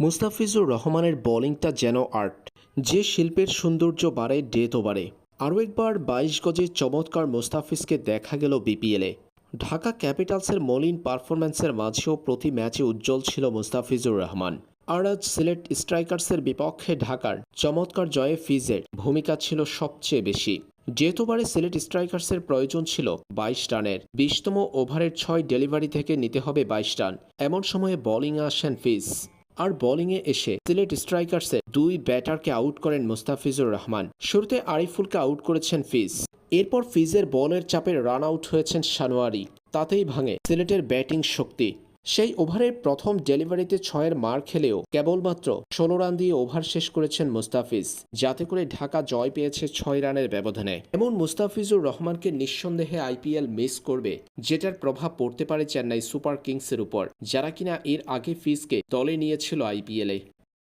মুস্তাফিজুর রহমানের বোলিংটা যেন আর্ট যে শিল্পের সৌন্দর্য বাড়ে ডে তো বাড়ে। আরও একবার বাইশ গজে চমৎকার মুস্তাফিজকে দেখা গেল বিপিএলে ঢাকা ক্যাপিটালসের মলিন পারফরম্যান্সের মাঝেও প্রতি ম্যাচে উজ্জ্বল ছিল মুস্তাফিজুর রহমান। আর আজ সিলেট স্ট্রাইকার্সের বিপক্ষে ঢাকার চমৎকার জয়ে ফিজের ভূমিকা ছিল সবচেয়ে বেশি। যেহেতুবারে সিলেট স্ট্রাইকার্সের প্রয়োজন ছিল বাইশ রানের। বিশতম ওভারের ছয় ডেলিভারি থেকে নিতে হবে বাইশ রান। এমন সময়ে বোলিংয়ে আসেন ফিজ। আর বোলিংয়ে এসে সিলেট স্ট্রাইকার্সের দুই ব্যাটারকে আউট করেন মুস্তাফিজুর রহমান। শুরুতে আরিফুলকে আউট করেছেন ফিজ। এরপর ফিজের বলের চাপে রান আউট হয়েছেন সানোয়ারি তাতেই ভাঙে সিলেটের ব্যাটিং শক্তি। সেই ওভারের প্রথম ডেলিভারিতে ছয়ের মার খেলেও কেবলমাত্র ষোলো রান দিয়ে ওভার শেষ করেছেন মুস্তাফিজ, যাতে করে ঢাকা জয় পেয়েছে ছয় রানের ব্যবধানে। এমন মুস্তাফিজুর রহমানকে নিঃসন্দেহে আইপিএল মিস করবে, যেটার প্রভাব পড়তে পারে চেন্নাই সুপার কিংসের উপর, যারা কিনা এর আগে ফিজকে দলে নিয়েছিল আইপিএলে।